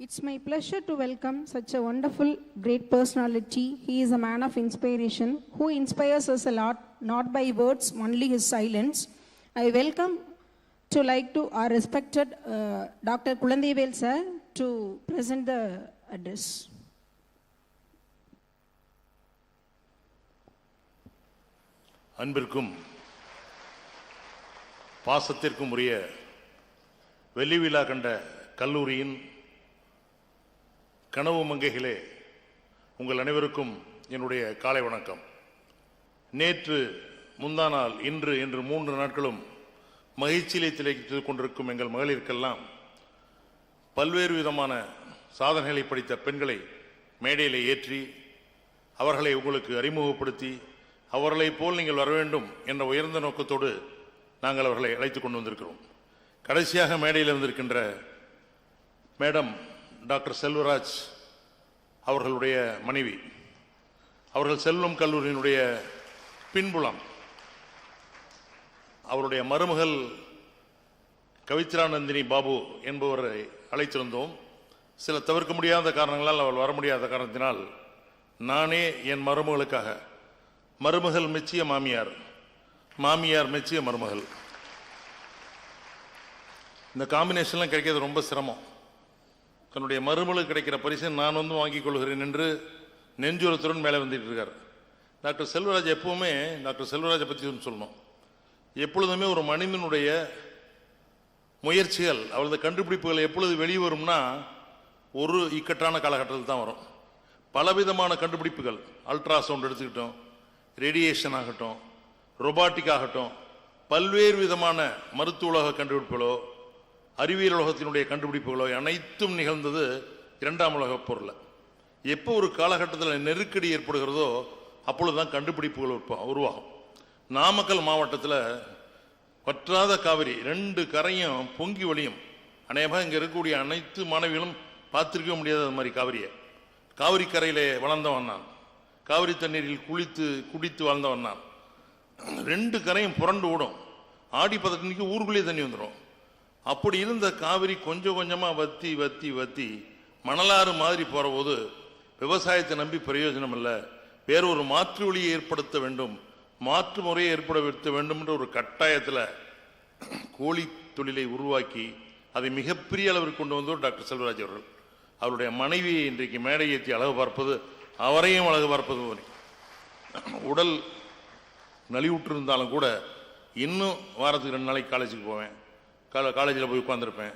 It's my pleasure to welcome such a wonderful, great personality. He is a man of inspiration who inspires us a lot, not by words, only his silence. I welcome to like to our respected uh, Dr. Kulandevel sir to present the address. அன்பிற்கும் பாசத்திற்கும் உரிய வெள்ளி விழா கண்ட கல்லூரியின் கனவு மங்கைகளே உங்கள் அனைவருக்கும் என்னுடைய காலை வணக்கம். நேற்று முந்தா நாள் இன்று என்று மூன்று நாட்களும் மகிழ்ச்சியிலே திளைத்துக் கொண்டிருக்கும் எங்கள் மகளிருக்கெல்லாம் பல்வேறு விதமான சாதனைகளை படித்த பெண்களை மேடையில் ஏற்றி அவர்களை உங்களுக்கு அறிமுகப்படுத்தி அவர்களைப் போல் நீங்கள் வர வேண்டும் என்ற உயர்ந்த நோக்கத்தோடு நாங்கள் அவர்களை அழைத்து கொண்டு வந்திருக்கிறோம். கடைசியாக மேடையில் வந்திருக்கின்ற மேடம் டாக்டர் செல்வராஜ் அவர்களுடைய மனைவி. அவர்கள் செல்வம் கல்லூரியினுடைய பின்புலம். அவருடைய மருமகள் கவித்ரானந்தினி பாபு என்பவரை அழைத்திருந்தோம். சில தவிர்க்க முடியாத காரணங்களால் அவள் வர முடியாத காரணத்தினால் நானே என் மருமகளுக்காக மருமகள் மெச்சிய மாமியார் மாமியார் மெச்சிய மருமகள். இந்த காம்பினேஷன்லாம் கிடைக்கிறது ரொம்ப சிரமம். தன்னுடைய மறுமலு கிடைக்கிற பரிசை நான் வந்து வாங்கிக் கொள்கிறேன் என்று நெஞ்சுரத்துடன் மேலே வந்துட்டு இருக்கார். டாக்டர் செல்வராஜ் எப்பவுமே டாக்டர் செல்வராஜை பற்றி ஒன்று சொல்லணும். எப்பொழுதுமே ஒரு மனிதனுடைய முயற்சிகள் அவரது கண்டுபிடிப்புகள் எப்பொழுது வெளிவரும்னா ஒரு இக்கட்டான காலகட்டத்தில் தான் வரும். பலவிதமான கண்டுபிடிப்புகள் அல்ட்ராசவுண்ட் எடுத்துக்கிட்டோம் ரேடியேஷன் ஆகட்டும் ரொபாட்டிக் ஆகட்டும் பல்வேறு விதமான மருத்துவ உலக கண்டுபிடிப்புகளோ அறிவியல் உலகத்தினுடைய கண்டுபிடிப்புகளோ அனைத்தும் நிகழ்ந்தது இரண்டாம் உலகப் பொருளில் எப்போ ஒரு காலகட்டத்தில் நெருக்கடி ஏற்படுகிறதோ அப்பொழுது தான் கண்டுபிடிப்புகள் உருவாகும். நாமக்கல் மாவட்டத்தில் வற்றாத காவிரி ரெண்டு கரையும் பொங்கி வழியும் அநேகமாக இங்கே இருக்கக்கூடிய அனைத்து மாணவிகளும் பார்த்துருக்க முடியாத அது மாதிரி காவிரியை. காவிரி கரையிலே வளர்ந்தவன் நான். காவிரி தண்ணீரில் குளித்து குடித்து வாழ்ந்தவன் நான். ரெண்டு கரையும் புரண்டு ஓடும். ஆடி பதினெட்டுக்கு ஊருக்குள்ளேயே தண்ணி வந்துடும் அப்படி இருந்த காவிரி கொஞ்சம் கொஞ்சமாக வத்தி வத்தி வத்தி மணலாறு மாதிரி போகிறபோது விவசாயத்தை நம்பி பிரயோஜனம் இல்லை. வேறொரு மாற்று வழியை ஏற்படுத்த வேண்டும். மாற்று முறையை ஏற்படுத்த வேண்டும்ன்ற ஒரு கட்டாயத்தில் கோழி தொழிலை உருவாக்கி அதை மிகப்பெரிய அளவிற்கு கொண்டு வந்தவர் டாக்டர் செல்வராஜ் அவர்கள். அவருடைய மனைவியை இன்றைக்கு மேடை ஏற்றி அழகு பார்ப்பது அவரையும் அழகு பார்ப்பது உடல் நலிவுற்றிருந்தாலும் கூட இன்னும் வாரத்துக்கு ரெண்டு நாளைக்கு காலேஜுக்கு போவேன். கால காலேஜில் போய் உட்காந்துருப்பேன்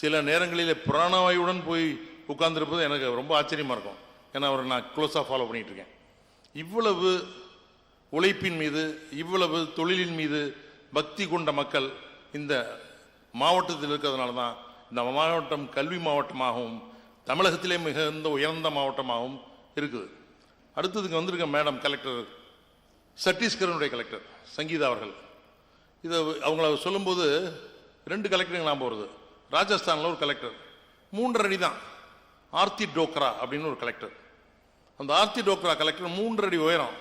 சில நேரங்களில் பிராணவாயுடன் போய் உட்காந்துருப்பது எனக்கு ரொம்ப ஆச்சரியமாக இருக்கும். ஏன்னா அவரை நான் க்ளோஸாக ஃபாலோ பண்ணிகிட்ருக்கேன் இருக்கேன் இவ்வளவு உழைப்பின் மீது இவ்வளவு தொழிலின் மீது பக்தி கொண்ட மக்கள் இந்த மாவட்டத்தில் இருக்கிறதுனால தான் இந்த மாவட்டம் கல்வி மாவட்டமாகவும் தமிழகத்திலே மிகுந்த உயர்ந்த மாவட்டமாகவும் இருக்குது. அடுத்ததுக்கு வந்திருக்க மேடம் கலெக்டர் சத்தீஸ்கரனுடைய கலெக்டர் சங்கீதா அவர்கள். இதை அவங்கள சொல்லும்போது ரெண்டு கலெக்டருங்க ஞாபகம் வருது. ராஜஸ்தானில் ஒரு கலெக்டர் மூன்றரை அடி தான் ஆர்த்தி டோக்ரா அப்படின்னு ஒரு கலெக்டர் அந்த ஆர்த்தி டோக்ரா கலெக்டர் மூன்றரை அடி உயரம்.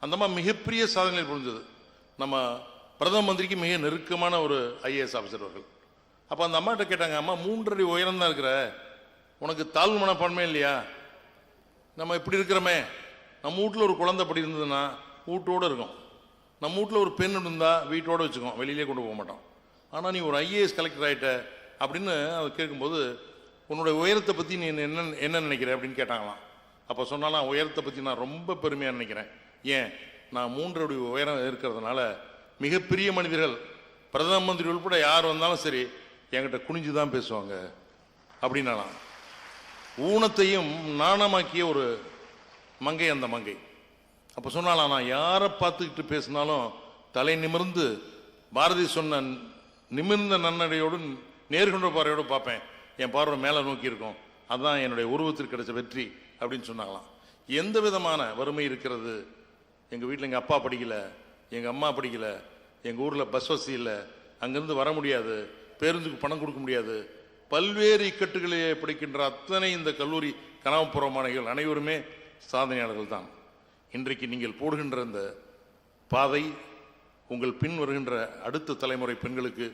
அந்த மாதிரி மிகப்பெரிய சாதனைகள் புரிஞ்சது. நம்ம பிரதம மந்திரிக்கு மிக நெருக்கமான ஒரு ஐஏஎஸ் ஆஃபீஸர் அவர்கள். அப்போ அந்த அம்மாட்ட கேட்டாங்க அம்மா மூன்றரை உயரம் தான் இருக்கிற. உனக்கு தாழ்வு மனப்பான்மை இல்லையா? நம்ம இப்படி இருக்கிறோமே. நம்ம வீட்டில் ஒரு குழந்தை அப்படி இருந்ததுன்னா வீட்டோடு இருக்கும். நம்ம வீட்டில் ஒரு பெண் இருந்தால் வீட்டோடு வச்சுக்கோம். வெளியிலே கொண்டு போக மாட்டோம். ஆனால் நீ ஒரு ஐஏஎஸ் கலெக்டர் ஆகிட்ட அப்படின்னு அதை கேட்கும்போது உன்னோட உயரத்தை பற்றி நீ என்ன என்ன நினைக்கிற? அப்படின்னு கேட்டாங்களாம். அப்போ சொன்னாலாம் உயரத்தை பற்றி நான் ரொம்ப பெருமையாக நினைக்கிறேன். ஏன்? நான் மூன்று அடி உயரம் இருக்கிறதுனால மிகப்பெரிய மனிதர்கள் பிரதம மந்திரி உள்பட யார் வந்தாலும் சரி என்கிட்ட குனிஞ்சு தான் பேசுவாங்க. அப்படின்னாலாம். ஊனத்தையும் நாணமாக்கிய ஒரு மங்கை அந்த மங்கை. அப்போ சொன்னாலாம் நான் யாரை பார்த்துக்கிட்டு பேசினாலும் தலை நிமிர்ந்து பாரதி சொன்ன நிமிர்ந்த நன்னடையோடு நேர்கொண்ட பார்வையோடு பார்ப்பேன். என் பார்வை மேலே நோக்கி இருக்கும். அதுதான் என்னுடைய உருவத்திற்கு கிடைச்ச வெற்றி அப்படின்னு சொன்னாங்களாம். எந்த விதமான வறுமை இருக்கிறது? எங்கள் வீட்டில் எங்கள் அப்பா படிக்கல எங்கள் அம்மா படிக்கல எங்கள் ஊரில் பஸ் வசதி இல்லை அங்கேருந்து வர முடியாது பேருந்துக்கு பணம் கொடுக்க முடியாது. பல்வேறு இக்கட்டுகளை படிக்கின்ற அத்தனை இந்த கல்லூரி கனவுப்புற மாணவிகள் அனைவருமே சாதனையாளர்கள் தான். இன்றைக்கு நீங்கள் போடுகின்ற இந்த பாதை உங்கள் பின் வருகின்ற அடுத்த தலைமுறை பெண்களுக்கு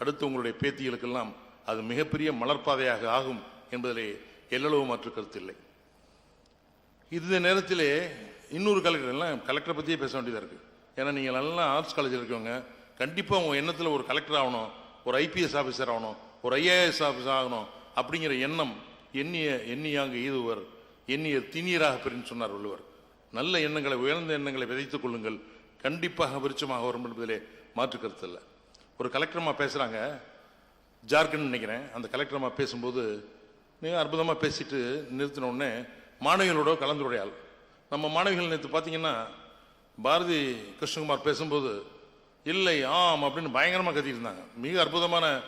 அடுத்து உங்களுடைய பேத்திகளுக்கெல்லாம் அது மிகப்பெரிய மலர்பாதையாக ஆகும் என்பதிலே எல்லளவு மாற்று கருத்தில்லை இந்த நேரத்திலே இன்னொரு கலெக்டர் எல்லாம் கலெக்டரை பற்றியே பேச வேண்டியதாக இருக்குது ஏன்னா நீங்கள் நல்லா ஆர்ட்ஸ் காலேஜில் இருக்கவங்க கண்டிப்பாக உங்கள் எண்ணத்தில் ஒரு கலெக்டர் ஆகணும் ஒரு ஐபிஎஸ் ஆஃபீஸர் ஆகணும் ஒரு ஐஏஎஸ் ஆஃபீஸர் ஆகணும் அப்படிங்கிற எண்ணம் எண்ணிய எண்ணியாங்க ஈதுவர் எண்ணிய திணியராக பெருன்னு சொன்னார் வள்ளுவர். நல்ல எண்ணங்களை உயர்ந்த எண்ணங்களை விதைத்துக் கொள்ளுங்கள். கண்டிப்பாக விருச்சமாக வரும் என்பதிலே மாற்று கருத்து இல்லை. ஒரு கலெக்டர்மா பேசுகிறாங்க ஜார்க்கண்ட் நினைக்கிறேன். அந்த கலெக்டர்மா பேசும்போது மிக அற்புதமாக பேசிட்டு நிறுத்தினோடனே மாணவிகளோட கலந்துரையால் நம்ம மாணவிகள் நேற்று பார்த்தீங்கன்னா பாரதி கிருஷ்ணகுமார் பேசும்போது இல்லை ஆம் அப்படின்னு பயங்கரமாக கத்திட்டு இருந்தாங்க. மிக அற்புதமான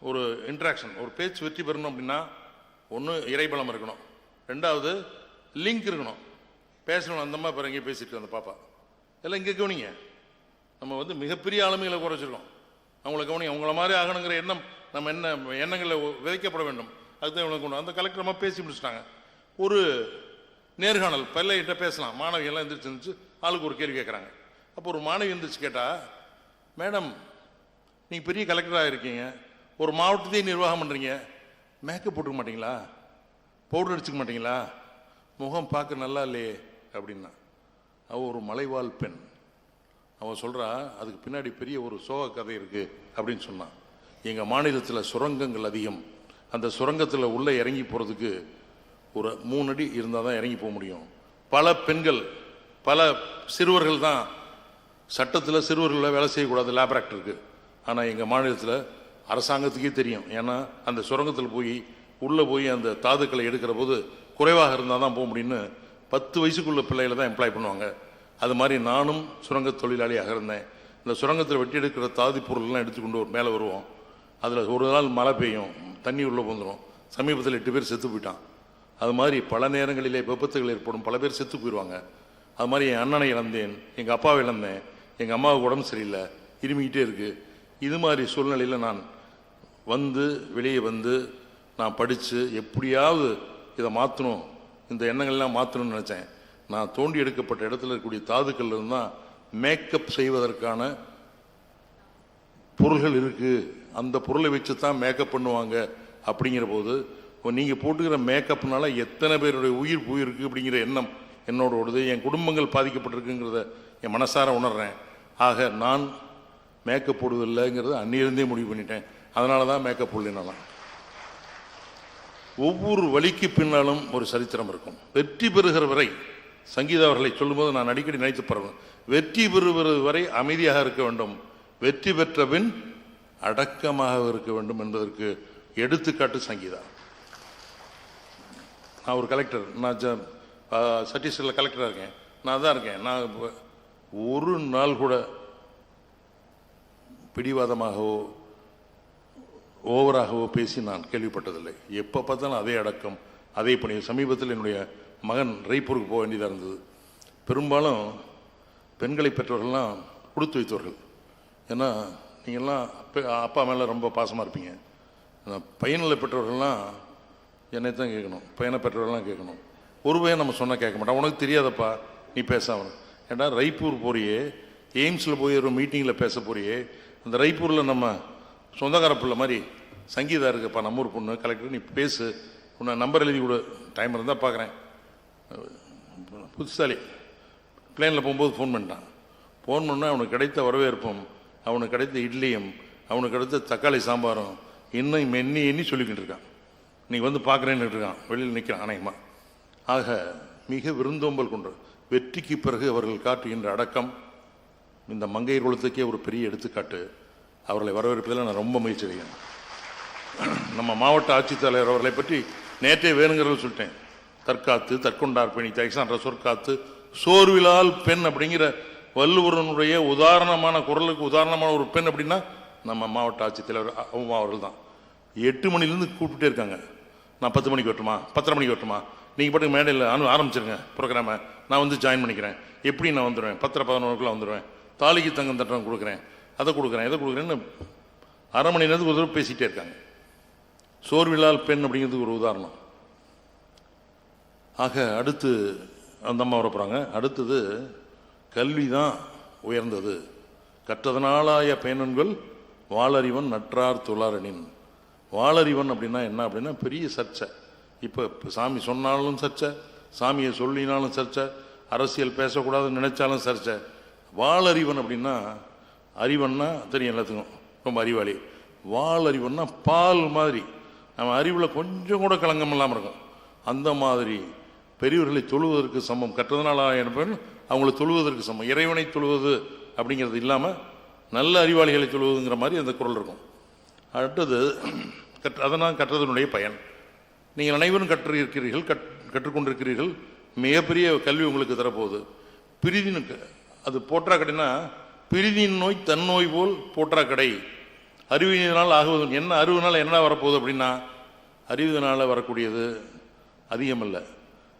ஒரு இன்ட்ராக்ஷன் ஒரு பேச்சு வெற்றி பெறணும் அப்படின்னா ஒன்று இறைபலம் இருக்கணும். ரெண்டாவது லிங்க் இருக்கணும். பேசணும் அந்த மாதிரி எங்கேயும் பேசிட்டு அந்த பாப்பா. எல்லாம் இங்கே கவனிங்க. நம்ம வந்து மிகப்பெரிய ஆளுமைகளை குறைச்சிருக்கோம் அவங்கள கவனி அவங்கள மாதிரி ஆகணுங்கிற எண்ணம் நம்ம என்ன எண்ணங்களில் விதைக்கப்பட வேண்டும். அதுதான் இவங்களுக்கு கொண்டு அந்த கலெக்டரமாக பேசி முடிச்சிட்டாங்க. ஒரு நேர்காணல் பல்லையிட்ட பேசலாம். மாணவியெல்லாம் எந்திரிச்சு இருந்துச்சு ஆளுக்கு ஒரு கேள்வி கேட்குறாங்க அப்போ ஒரு மாணவி எந்திரிச்சு கேட்டால் மேடம் நீங்கள் பெரிய கலெக்டராக இருக்கீங்க. ஒரு மாவட்டத்தையும் நிர்வாகம் பண்ணுறீங்க மேக்கப் போட்டுக்க மாட்டீங்களா? பவுடர் அடிச்சுக்க மாட்டீங்களா? முகம் பார்க்க நல்லா இல்லையே அப்படின்னா அவள் ஒரு மலைவாழ் பெண். அவன் சொல்கிறான் அதுக்கு பின்னாடி பெரிய ஒரு சோக கதை இருக்குது அப்படின்னு சொன்னான். எங்கள் மாநிலத்தில் சுரங்கங்கள் அதிகம். அந்த சுரங்கத்தில் உள்ளே இறங்கி போகிறதுக்கு ஒரு மூணு அடி இருந்தால் தான் இறங்கி போக முடியும். பல பெண்கள் பல சிறுவர்கள் தான் சட்டத்தில் சிறுவர்களில் வேலை செய்யக்கூடாது லேப் ஆனால் எங்கள் மாநிலத்தில் அரசாங்கத்துக்கே தெரியும். ஏன்னா அந்த சுரங்கத்தில் போய் உள்ளே போய் அந்த தாதுக்களை எடுக்கிற போது குறைவாக இருந்தால் தான் போக முடியும்னு பத்து வயசுக்குள்ள பிள்ளைகளை தான் எம்ப்ளாய் பண்ணுவாங்க. அது மாதிரி நானும் சுரங்க தொழிலாளியாக இருந்தேன் இந்த சுரங்கத்தில் வெட்டி எடுக்கிற தாதி பொருள்லாம் எடுத்துக்கொண்டு ஒரு மேலே வருவோம். அதில் ஒரு நாள் மழை பெய்யும் தண்ணி உள்ளே வந்துடும் சமீபத்தில் எட்டு பேர் செத்து போயிட்டான். அது மாதிரி பல நேரங்களிலே விபத்துகள் ஏற்படும். பல பேர் செத்து போயிடுவாங்க அது மாதிரி என் அண்ணனை இழந்தேன் எங்கள் அப்பாவை இழந்தேன் எங்கள் அம்மாவுக்கு உடம்பு சரியில்லை இருமிக்கிட்டே இருக்குது இது மாதிரி சூழ்நிலையில் நான் வந்து வெளியே வந்து நான் படித்து எப்படியாவது இதை மாற்றணும் இந்த எண்ணங்கள்லாம் மாற்றணும்னு நினச்சேன். நான் தோண்டி எடுக்கப்பட்ட இடத்துல இருக்கக்கூடிய தாதுக்கள் இருந்தால் மேக்கப் செய்வதற்கான பொருள்கள் இருக்குது அந்த பொருளை வச்சு தான் மேக்கப் பண்ணுவாங்க அப்படிங்கிற போது நீங்கள் போட்டுக்கிற மேக்கப்னால எத்தனை பேருடைய உயிர் போயிருக்கு அப்படிங்கிற எண்ணம் என்னோட ஓடுது. என் குடும்பங்கள் பாதிக்கப்பட்டிருக்குங்கிறத என் மனசார உணர்கிறேன் ஆக நான் மேக்கப் போடுவதில்லைங்கிறத அன்னிலிருந்தே முடிவு பண்ணிட்டேன். அதனால தான் மேக்கப் போடலாம் ஒவ்வொரு வழிக்கு பின்னாலும் ஒரு சரித்திரம் இருக்கும். வெற்றி பெறுகிற வரை சங்கீதா அவர்களை சொல்லும்போது நான் அடிக்கடி நினைத்து பரவேன் வெற்றி பெறுவது வரை அமைதியாக இருக்க வேண்டும். வெற்றி பெற்ற பின் அடக்கமாக இருக்க வேண்டும் என்பதற்கு எடுத்துக்காட்டு சங்கீதா. நான் ஒரு கலெக்டர் நான் ஜ- ஆ, சத்தீஸ்கரில் கலெக்டராக இருக்கேன். நான் தான் இருக்கேன். நான் ஒரு நாள் கூட பிடிவாதமாகவோ ஓவராகவோ பேசி நான் கேள்விப்பட்டதில்லை. எப்போ பார்த்தாலும் அதே அடக்கம் அதே பணி சமீபத்தில் என்னுடைய மகன் ரைப்பூருக்கு போக வேண்டியதாக இருந்தது. பெரும்பாலும் பெண்களை பெற்றவர்கள்லாம் கொடுத்து வைத்தவர்கள். ஏன்னா நீங்கள்லாம் அப்பா மேலே ரொம்ப பாசமாக இருப்பீங்க. பையனில் பெற்றவர்கள்லாம் என்னை தான் கேட்கணும். பையனை பெற்றவர்கள்லாம் கேட்கணும். ஒரு பையன் நம்ம சொன்னால் கேட்க மாட்டோம் உனக்கு தெரியாதப்பா நீ பேசாமல் ஏன்னா ரைப்பூர் போறியே? எய்ம்ஸில் போய் ஒரு மீட்டிங்கில் பேச போறியே? அந்த ரைப்பூரில் நம்ம சொந்தக்கார பிள்ளை மாதிரி சங்கீதா இருக்குப்பா நம்ம ஊர் பொண்ணு. கலெக்டர் நீ பேசு. உன்னை நம்பர் எழுதி கொடு. டைம் இருந்தால் பார்க்குறேன் புதுசாலி பிளேனில் போகும்போது ஃபோன் பண்ணிட்டான். ஃபோன் பண்ணால் அவனுக்கு கிடைத்த வரவேற்பும் அவனுக்கு கிடைத்த இட்லியும் அவனுக்கு கிடைத்த தக்காளி சாம்பாரும் இன்னும் எண்ணி எண்ணி சொல்லிக்கிட்டு இருக்கான். நீ வந்து பார்க்குறேன்னு இருக்கான். வெளியில் நிற்கிறான் அநேகமாக ஆக மிக விருந்தோம்பல் கொண்டு வெற்றிக்கு பிறகு அவர்கள் காட்டுகின்ற அடக்கம் இந்த மங்கை குலத்துக்கே ஒரு பெரிய எடுத்துக்காட்டு. அவர்களை வரவேற்பதில் நான் ரொம்ப முயற்சி அடைகிறேன் நம்ம மாவட்ட ஆட்சித்தலைவர் அவர்களை பற்றி நேற்றே வேணுங்கிறத சொல்லிட்டேன். தற்காத்து தற்கொண்டார் பெணி தைசான்ற சொற்காத்து. சோர்விலால் பெண் அப்படிங்கிற வள்ளுவரனுடைய உதாரணமான குரலுக்கு உதாரணமான ஒரு பெண் அப்படின்னா நம்ம மாவட்ட ஆட்சித்தலைவர் அம்மா அவர்கள் தான் எட்டு மணிலேருந்து கூப்பிட்டுட்டே இருக்காங்க. நான் பத்து மணிக்கு வரட்டுமா? பத்தரை மணிக்கு வரட்டுமா? நீங்கள் பாட்டுக்கு மேடையில் அனு ஆரம்பிச்சிருங்க ப்ரோக்ராமை. நான் வந்து ஜாயின் பண்ணிக்கிறேன். எப்படி நான் வந்துடுவேன் பத்தரை பதினொன்றுக்குள்ள வந்துடுவேன் தாலிக்கு தங்கம் தட்டம் கொடுக்குறேன். அதை கொடுக்குறேன் இதை கொடுக்குறேன்னு அரை மணி நேரத்துக்கு ஒரு தடவை பேசிகிட்டே இருக்காங்க. சோர்விலால் பெண் அப்படிங்கிறதுக்கு ஒரு உதாரணம். ஆக அடுத்து அந்த அம்மா வர போகிறாங்க அடுத்தது கல்வி தான் உயர்ந்தது. கற்றதனாலாய பயனன்கள் வாளறிவன் நற்றார் துளாரனின் வாளறிவன் அப்படின்னா என்ன அப்படின்னா பெரிய சர்ச்சை. இப்போ இப்போ சாமி சொன்னாலும் சர்ச்சை சாமியை சொல்லினாலும் சர்ச்சை அரசியல் பேசக்கூடாதுன்னு நினைச்சாலும் சர்ச்சை. வாளறிவன் அப்படின்னா அறிவன்னா தெரியும் எல்லாத்துக்கும் ரொம்ப அறிவாளி. வாளறிவன்னா பால் மாதிரி. நம்ம அறிவில் கொஞ்சம் கூட கலங்கம் இல்லாமல் இருக்கும். அந்த மாதிரி பெரியவர்களை தொழுவதற்கு சமம். கற்றதனால் என்பன் அவங்களை தொழுவதற்கு சமம். இறைவனை தொழுவது அப்படிங்கிறது இல்லாமல் நல்ல அறிவாளிகளை தொழுவதுங்கிற மாதிரி அந்த குரல் இருக்கும். அடுத்தது கற்று அதனால் கற்றதனுடைய பயன். நீங்கள் அனைவரும் கற்று இருக்கிறீர்கள் கற் கற்றுக்கொண்டிருக்கிறீர்கள். மிகப்பெரிய கல்வி உங்களுக்கு தரப்போகுது. பிரிதினுக்கு அது போற்றா கடைனா பிரிதின் நோய் தன் நோய் போல் போற்றா கடை அறிவினால் ஆகுவது என்ன அறிவுனால் என்ன வரப்போகுது அப்படின்னா அறிவினால் வரக்கூடியது அதிகமல்ல.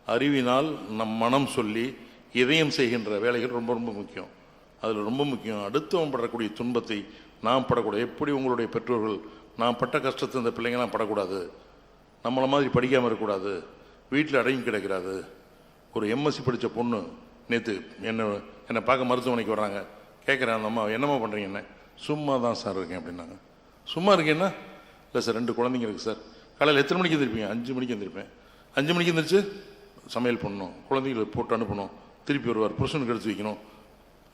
அறிவினால் நம் மனம் சொல்லி இதயம் செய்கின்ற வேலைகள் ரொம்ப ரொம்ப முக்கியம். அதில் ரொம்ப முக்கியம். அடுத்தவன் படக்கூடிய துன்பத்தை நாம் படக்கூடாது. எப்படி உங்களுடைய பெற்றோர்கள் நான் பட்ட கஷ்டத்தை இந்த பிள்ளைங்களாம் படக்கூடாது. நம்மளை மாதிரி படிக்காமல் இருக்கக்கூடாது. வீட்டில் அடங்கி கிடக்கிறாது. ஒரு எம்எஸ்சி படித்த பொண்ணு நேற்று என்ன என்னை பார்க்க மருத்துவமனைக்கு வர்றாங்க. கேட்குறேன் அந்த அம்மா என்னம்மா பண்ணுறீங்க என்ன? சும்மா தான் சார் இருக்கேன் அப்படின்னாங்க. சும்மா இருக்கேன்னா இல்லை சார் ரெண்டு குழந்தைங்க இருக்குது சார். காலையில் எத்தனை மணிக்கு எழுந்திருப்பீங்க அஞ்சு மணிக்கு எழுந்திருப்பேன் அஞ்சு மணிக்கு எந்திரிச்சு சமையல் பண்ணணும் குழந்தைகளை போட்டு அனுப்பணும் திருப்பி வருவார் புருஷனுக்கு எடுத்து வைக்கணும்.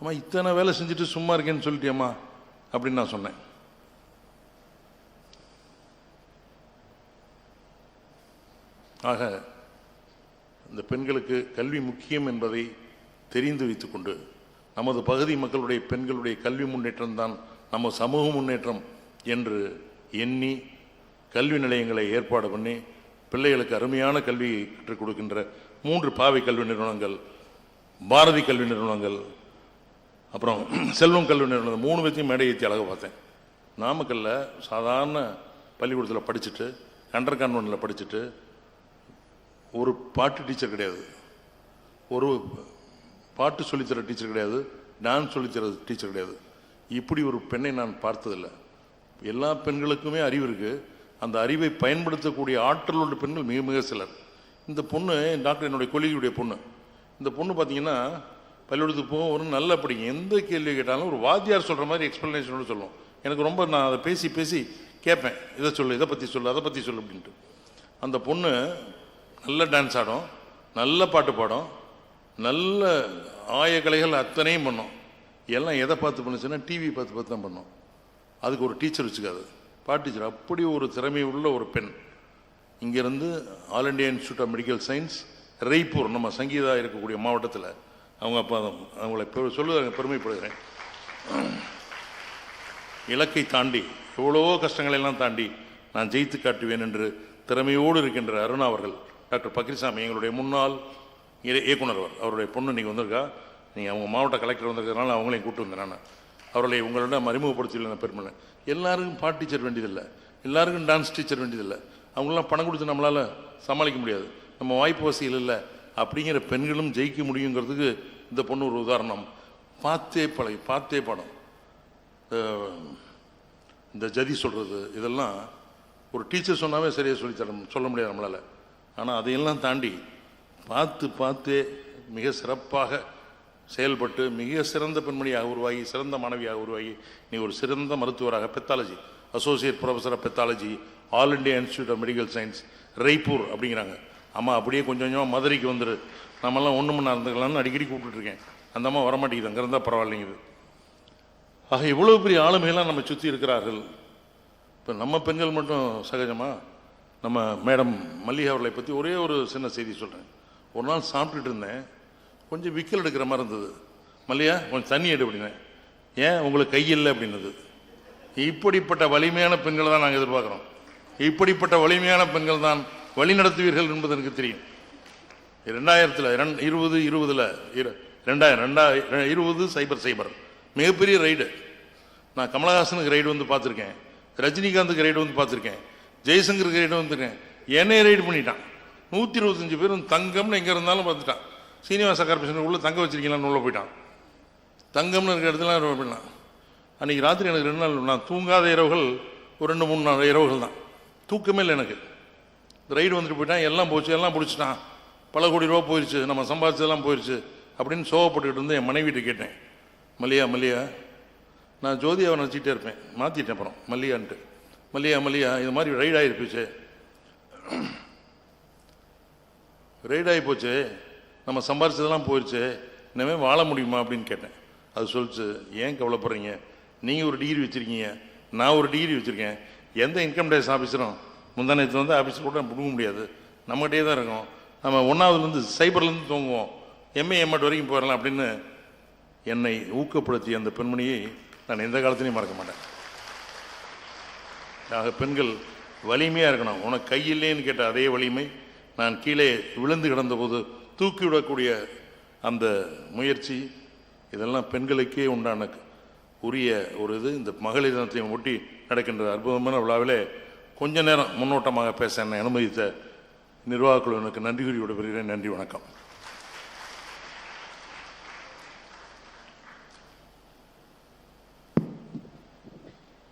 அம்மா இத்தனை வேலை செஞ்சுட்டு சும்மா இருக்கேன்னு சொல்லிட்டியம்மா அப்படின்னு நான் சொன்னேன். ஆக இந்த பெண்களுக்கு கல்வி முக்கியம் என்பதை தெரிந்து வைத்துக்கொண்டு நமது பகுதி மக்களுடைய பெண்களுடைய கல்வி முன்னேற்றம் தான் நம்ம சமூக முன்னேற்றம் என்று எண்ணி கல்வி நிலையங்களை ஏற்பாடு பண்ணி பிள்ளைகளுக்கு அருமையான கல்வி கற்றுக் கொடுக்கின்ற மூன்று பாவை கல்வி நிறுவனங்கள் பாரதி கல்வி நிறுவனங்கள் அப்புறம் செல்வம் கல்வி நிறுவனம் மூணு பேர்த்தையும் மேடை ஏற்றி அழகாக பார்த்தேன். நாமக்கல்ல சாதாரண பள்ளிக்கூடத்தில் படிச்சுட்டு கண்டர் கான்வென்ட்டில் படிச்சுட்டு ஒரு பாட்டு டீச்சர் கிடையாது. ஒரு பாட்டு சொல்லித்தர டீச்சர் கிடையாது டான்ஸ் சொல்லித்தர டீச்சர் கிடையாது. இப்படி ஒரு பெண்ணை நான் பார்த்ததில்லை. எல்லா பெண்களுக்குமே அறிவு இருக்குது அந்த அறிவை பயன்படுத்தக்கூடிய ஆற்றல் உள்ள பெண்கள் மிக மிக சிலர். இந்த பொண்ணு டாக்டர் என்னுடைய கொள்கையுடைய பொண்ணு. இந்த பொண்ணு பார்த்தீங்கன்னா பள்ளிக்கூடத்துக்கு போகும் ஒரு நல்ல படிக்கும். எந்த கேள்வி கேட்டாலும் ஒரு வாத்தியார் சொல்கிற மாதிரி எக்ஸ்பிளனேஷனோட சொல்லும். எனக்கு ரொம்ப நான் அதை பேசி பேசி கேட்பேன். இதை சொல்லு இதை பற்றி சொல்லு அதை பற்றி சொல்லு அப்படின்ட்டு. அந்த பொண்ணு நல்ல டான்ஸ் ஆடும் நல்ல பாட்டு பாடும் நல்ல ஆயக்கலைகள் அத்தனையும் பண்ணும். எல்லாம் எதை பார்த்து பண்ணுச்சுன்னா டிவி பார்த்து பார்த்து தான் பண்ணும். அதுக்கு ஒரு டீச்சர் வச்சுக்காது. பாட்டு டீச்சர் அப்படி ஒரு திறமை உள்ள ஒரு பெண். இங்கேருந்து All India Institute of Medical Science Raipur நம்ம சங்கீதா இருக்கக்கூடிய மாவட்டத்தில். அவங்க அப்போ அவங்களை பெ- சொல்லுவாங்க பெருமைப்படுகிறேன். இலக்கை தாண்டி எவ்வளவோ கஷ்டங்களை எல்லாம் தாண்டி நான் ஜெயித்து காட்டுவேன் என்று திறமையோடு இருக்கின்ற அருணா அவர்கள் டாக்டர் பக்ரிசாமி எங்களுடைய முன்னாள் இயக்குனர் அவர். அவருடைய பொண்ணு நீங்கள் வந்திருக்கா? நீங்கள் அவங்க மாவட்ட கலெக்டர் வந்திருக்கிறதுனால அவங்களையும் கூட்டு வந்தேன் நான். அவர்களை உங்களிடம் அறிமுகப்படுத்தியுள்ள நான் பெருமை எல்லாருக்கும் பாட்டு டீச்சர் வேண்டியதில்லை. எல்லாருக்கும் டான்ஸ் டீச்சர் வேண்டியதில்லை. அவங்களாம் பணம் கொடுத்து நம்மளால் சமாளிக்க முடியாது. நம்ம வாய்ப்பு வசதிகள் இல்லை. அப்படிங்கிற பெண்களும் ஜெயிக்க முடியுங்கிறதுக்கு இந்த பொண்ணு ஒரு உதாரணம். பார்த்தே பழகி பார்த்தே படம். இந்த ஜதி சொல்கிறது இதெல்லாம் ஒரு டீச்சர் சொன்னாவே சரியாக சொல்லித்தர சொல்ல முடியாது நம்மளால். ஆனால் அதையெல்லாம் தாண்டி பார்த்து பார்த்தே மிக சிறப்பாக செயல்பட்டு மிக சிறந்த பெண்மணியாக உருவாகி சிறந்த மாணவியாக உருவாகி நீ ஒரு சிறந்த மருத்துவராக pathology associate professor of pathology All India Institute of Medical Science Raipur அப்படிங்கிறாங்க. அம்மா அப்படியே கொஞ்சம் கொஞ்சமாக மதுரைக்கு வந்துரு. நம்மெல்லாம் ஒன்று மணி இருந்துக்கலாம்னு அடிக்கடி கூப்பிட்டுருக்கேன் அந்த அம்மா வரமாட்டேங்குது. அங்கே இருந்தால் பரவாயில்லைங்குது. ஆக இவ்வளோ பெரிய ஆளுமையெல்லாம் நம்ம சுற்றி இருக்கிறார்கள். இப்போ நம்ம பெண்கள் மட்டும் சகஜமாக நம்ம மேடம் மல்லிகா அவர்களை பற்றி ஒரே ஒரு சின்ன செய்தி சொல்கிறேன் ஒரு நாள் சாப்பிட்டுட்டு இருந்தேன். கொஞ்சம் விக்கல் எடுக்கிற மாதிரி இருந்தது. மல்லியா கொஞ்சம் தண்ணி எடு அப்படின்னேன். ஏன்? உங்களுக்கு கையில்லை அப்படின்னது. இப்படிப்பட்ட வலிமையான பெண்களை தான் நாங்கள் எதிர்பார்க்குறோம். இப்படிப்பட்ட வலிமையான பெண்கள் தான் வழி நடத்துவீர்கள் என்பது எனக்கு தெரியும். ரெண்டாயிரத்தில் இருபது இருபதில் ரெண்டாயிரம் ரெண்டாயிரம் இருபது சைபர் சைபர். மிகப்பெரிய ரைடு. நான் கமலஹாசனுக்கு ரைடு வந்து பார்த்துருக்கேன். ரஜினிகாந்துக்கு ரைடு வந்து பார்த்துருக்கேன். ஜெய்சங்கருக்கு ரைடு வந்துருக்கேன். என்னைய ரைடு பண்ணிட்டான். நூற்றி இருபத்தஞ்சு பேரும் தங்கம்னு எங்கே இருந்தாலும் பார்த்துட்டான். சீனிவாச கார்பரேஷன் உள்ளே தங்க வச்சிருக்கீங்களான்னு உள்ளே போயிட்டான். தங்கம்னு இருக்கிற இடத்துல அப்படின்னா அன்றைக்கி ராத்திரி எனக்கு ரெண்டு நாள் நான் தூங்காத இரவுகள் ஒரு ரெண்டு மூணு நாள் இரவுகள் தான். தூக்கமே இல்லை எனக்கு. ரைடு வந்துட்டு போயிட்டான் எல்லாம் போச்சு எல்லாம் பிடிச்சிட்டான். பல கோடி ரூபா போயிடுச்சு நம்ம சம்பாதிச்சதெல்லாம் போயிடுச்சு அப்படின்னு சோகப்பட்டுக்கிட்டு இருந்து என் மனைவிட்டு கேட்டேன். மல்லியா மல்லியா நான் ஜோதியாவை நினச்சிட்டே இருப்பேன். மாற்றிட்டேன் அப்புறம் மல்லியான்ட்டு. மல்லியா மல்லியா இது மாதிரி ரைட் ஆகிருப்பிச்சு ரைட் போச்சு. நம்ம சம்பாரிச்சதெல்லாம் போயிடுச்சு இனிமேல் வாழ முடியுமா அப்படின்னு கேட்டேன். அது சொல்லிச்சு ஏன் கவலைப்படுறீங்க? நீங்கள் ஒரு டிகிரி வச்சுருக்கீங்க நான் ஒரு டிகிரி வச்சுருக்கேன். எந்த இன்கம் டேக்ஸ் ஆஃபீஸரும் முந்தானத்து வந்து ஆஃபீஸர் கூட பிடுங்க முடியாது. நம்மகிட்டே தான் இருக்கும். நம்ம ஒன்றாவதுலேருந்து சைபர்லேருந்து தூங்குவோம். எம்ஏ எம்எட் வரைக்கும் போயிடலாம் அப்படின்னு என்னை ஊக்கப்படுத்திய அந்த பெண்மணியை நான் எந்த காலத்துலேயும் மறக்க மாட்டேன். ஆக பெண்கள் வலிமையாக இருக்கணும். உனக்கு கையில்லேன்னு கேட்ட அதே வலிமை நான் கீழே விழுந்து கிடந்தபோது தூக்கிவிடக்கூடிய அந்த முயற்சி இதெல்லாம் பெண்களுக்கே உண்டான உரிய ஒரு இது இந்த மகளிர் தினத்தை ஒட்டி நடக்கின்ற அற்புதமான விழாவிலே கொஞ்ச நேரம் முன்னோட்டமாக பேச என்னை அனுமதித்த நிர்வாகக்குழுவினருக்கு நன்றி கூறி விடைபெறுகிறேன் நன்றி வணக்கம்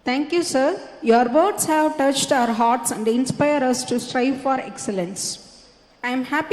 Thank you, sir. Your words have touched our hearts and inspire us to strive for excellence. I am happy